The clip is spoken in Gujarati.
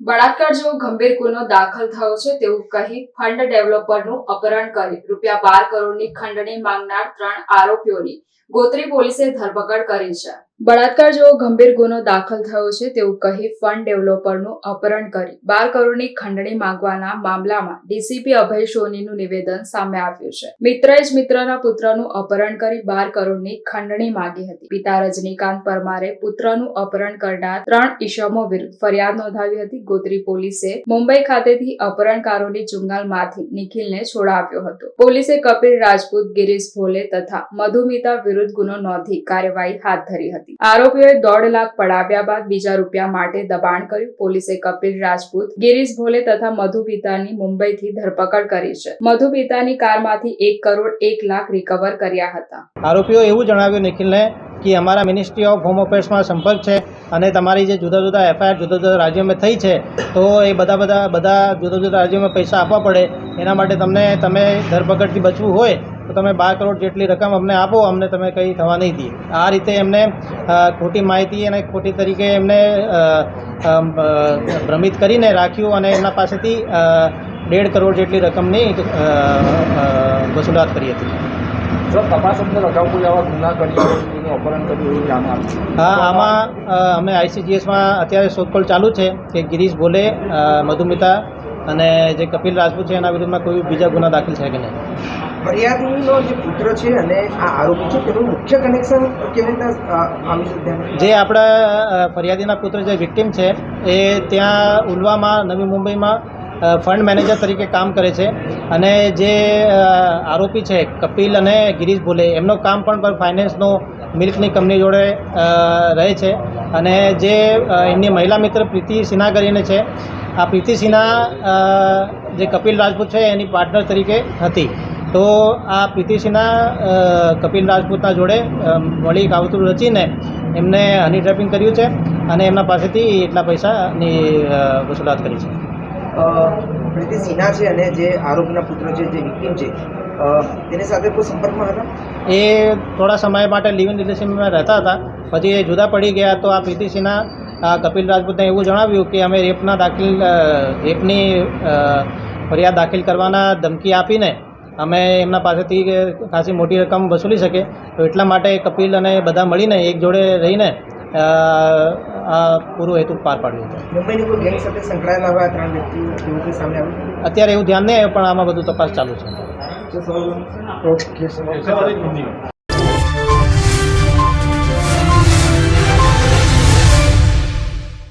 બળાત્કાર જેવો ગંભીર ગુનો દાખલ થયો છે તેવું કહી ફંડ ડેવલપરનું અપહરણ કરી રૂપિયા બાર કરોડની ખંડણી માંગનાર ત્રણ આરોપીઓની ગોત્રી પોલીસે ધરપકડ કરી છે. બળાત્કાર જેવો ગંભીર ગુનો દાખલ થયો છે તેવું કહી ફંડ ડેવલપરનું અપહરણ કરી બાર કરોડની ખંડણી માંગવાના મામલામાં ડીસીપી અભય સોનીનું નિવેદન સામે આવ્યું છે. મિત્રએ જ મિત્રના પુત્રનું અપહરણ કરી બાર કરોડની ખંડણી માંગી હતી. પિતા રજનીકાંત પરમારે પુત્રનું અપહરણ કરનાર ત્રણ ઈસમો વિરુદ્ધ ફરિયાદ નોંધાવી હતી. ગોત્રી પોલીસે મુંબઈ ખાતેથી અપહરણકારોની ચુંગાલમાંથી નિખિલને છોડાવ્યો હતો. પોલીસે કપિલ રાજપૂત, ગિરીશ ભોલે તથા મધુમિતા વિરુદ્ધ ગુનો નોંધી કાર્યવાહી હાથ ધરી હતી. આરોપીઓએ દોઢ લાખ પડાવ્યા બાદ બીજા રૂપિયા માટે દબાણ કર્યું. પોલીસે કપિલ રાજપૂત, ગિરીશ ભોલે તથા મધુપિતાની મુંબઈથી ધરપકડ કરી છે. મધુપિતાની કારમાંથી એક કરોડ એક લાખ રિકવર કર્યા હતા. આરોપીઓ એવું જણાવ્યું નિખિલને કે અમારા મિનિસ્ટ્રી ઓફ હોમ અફેર્સમાં સંપર્ક છે અને તમારી જે જુદા જુદા એફઆઈઆર જુદા જુદા રાજ્યોમાં થઈ છે, તો એ બધા બધા બધા જુદા જુદા રાજ્યોમાં પૈસા આપવા પડે. એના માટે તમને, તમે ધરપકડથી બચવું હોય તો તમે બાર કરોડ જેટલી રકમ અમને આપો અમને તમે કંઈ થવા નહીં દઈએ. આ રીતે એમને ખોટી માહિતી અને ખોટી તરીકે એમને ભ્રમિત કરીને રાખ્યું અને એમના પાસેથી દેઢ કરોડ જેટલી રકમની વસૂલાત કરી હતી. તપાસ અંદર અગાઉ કોઈ આવા ગુના કર્યા અપહરણ કર્યું એવું જાણ હા આમાં અમે આઈસીજીએસમાં અત્યારે શોધખોળ ચાલુ છે કે ગિરીશ ભોલે મધુમિતા અને જે કપિલ રાજપૂત છે એના વિરુદ્ધમાં કોઈ બીજા ગુના દાખલ છે કે નહીં? ફરિયાદીનો જે પુત્ર છે અને આ આરોપી છે, તેનું મુખ્ય કનેક્શન કેવી રીતે આવી શકે? જે આપણા ફરિયાદીના પુત્ર જે વિક્ટિમ છે, એ ત્યાં ઉલવામાં, નવી મુંબઈમાં ફંડ મેનેજર તરીકે કામ કરે છે. અને જે આરોપી છે, કપિલ અને ગિરીશ ભોલે, એમનો કામ પણ ફાઇનાન્સનો મિલ્કની કંપની જોડે રહે છે. અને જે એમની મહિલા મિત્ર પ્રીતિ સિન્હા કરીને છે, આ પ્રીતિ સિન્હા જે કપિલ રાજપૂત છે, એની પાર્ટનર તરીકે હતી. તો આ પ્રીતિ કપિલ રાજપૂતના જોડે મળી કાવતરું રચીને એમને હની ટ્રેપિંગ કર્યું છે અને એમના પાસેથી એટલા પૈસાની વસૂલાત કરી છે. પ્રીતિ સિન્હા છે અને જે આરોપીના પુત્ર છે જે વિક્ટીમ છે તેની સાથે કોઈ સંપર્કમાં હતા? એ થોડા સમય માટે લિવ ઇન રિલેશનમાં રહેતા હતા. પછી એ જુદા પડી ગયા તો આ પ્રીતિ સિન્હા આ કપિલ રાજપૂતને એવું જણાવ્યું કે અમે રેપના દાખલ રેપની ફરિયાદ દાખલ કરવાના ધમકી આપીને અમે એમના પાસેથી ખાસી મોટી રકમ વસૂલી શકે તો એટલા માટે કપિલ અને બધા મળીને એક જોડે રહીને પૂરું હેતુ પાર પાડ્યું હતું અત્યારે એવું ધ્યાન નહીં આવ્યું પણ આમાં બધું તપાસ ચાલુ છે.